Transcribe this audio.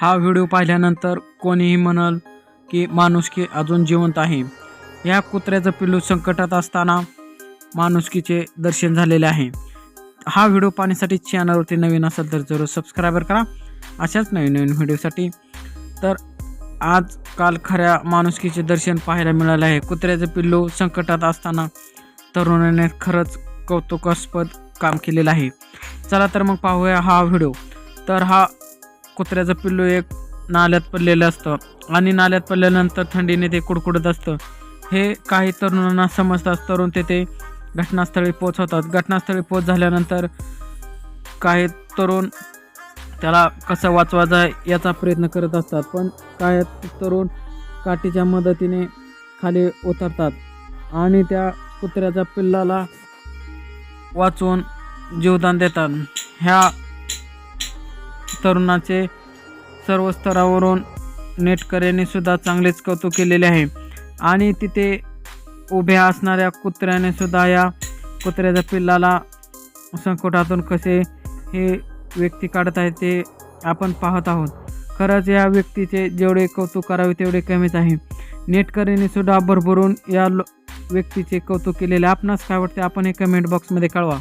हा व्हिडिओ पाहिल्यानंतर कोणीही म्हणाल की माणुसकी अजून जिवंत आहे. या कुत्र्याचं पिल्लू संकटात असताना माणुसकीचे दर्शन झालेले आहे. हा व्हिडिओ पाहण्यासाठी चॅनलवरती नवीन असेल तर जरूर सबस्क्रायबर करा. अशाच नवीन नवीन व्हिडिओसाठी. तर आजकाल खऱ्या माणुसकीचे दर्शन पाहायला मिळाले आहे. कुत्र्याचं पिल्लू संकटात असताना तरुणाने खरंच कौतुकास्पद काम केलेलं आहे. चला तर मग पाहूया हा व्हिडिओ. तर हा कुत्र्याचं पिल्लू एक नाल्यात पडलेलं असतं. आणि नाल्यात पडल्यानंतर थंडीने ते कुडकुडत असतं. हे काही तरुणांना समजतात. तरुण तेथे घटनास्थळी पोचवतात घटनास्थळी पोच झाल्यानंतर काही तरुण त्याला कसं वाचवायचा याचा प्रयत्न करत असतात. पण काही तरुण काठीच्या मदतीने खाली उतरतात. आणि त्या कुत्र्याच्या पिल्लाला वाचवून जीवदान देतात. ह्या तरुणाचे सर्व स्तरावरून नेटकऱ्यांनी सुद्धा चांगलेच कौतुक केलेले आहे. आणि तिथे उभ्या असणाऱ्या कुत्र्याने सुद्धा या कुत्र्याच्या पिल्लाला संकटातून कसे हे व्यक्ती काढत आहे ते आपण पाहत आहोत. खरंच या व्यक्तीचे जेवढे कौतुक करावे तेवढे कमीच आहे. नेटकऱ्यांनी सुद्धा भरभरून या व्यक्तीचे कौतुक केलेले. आपणास काय वाटते? आपण हे कमेंट बॉक्समध्ये कळवा.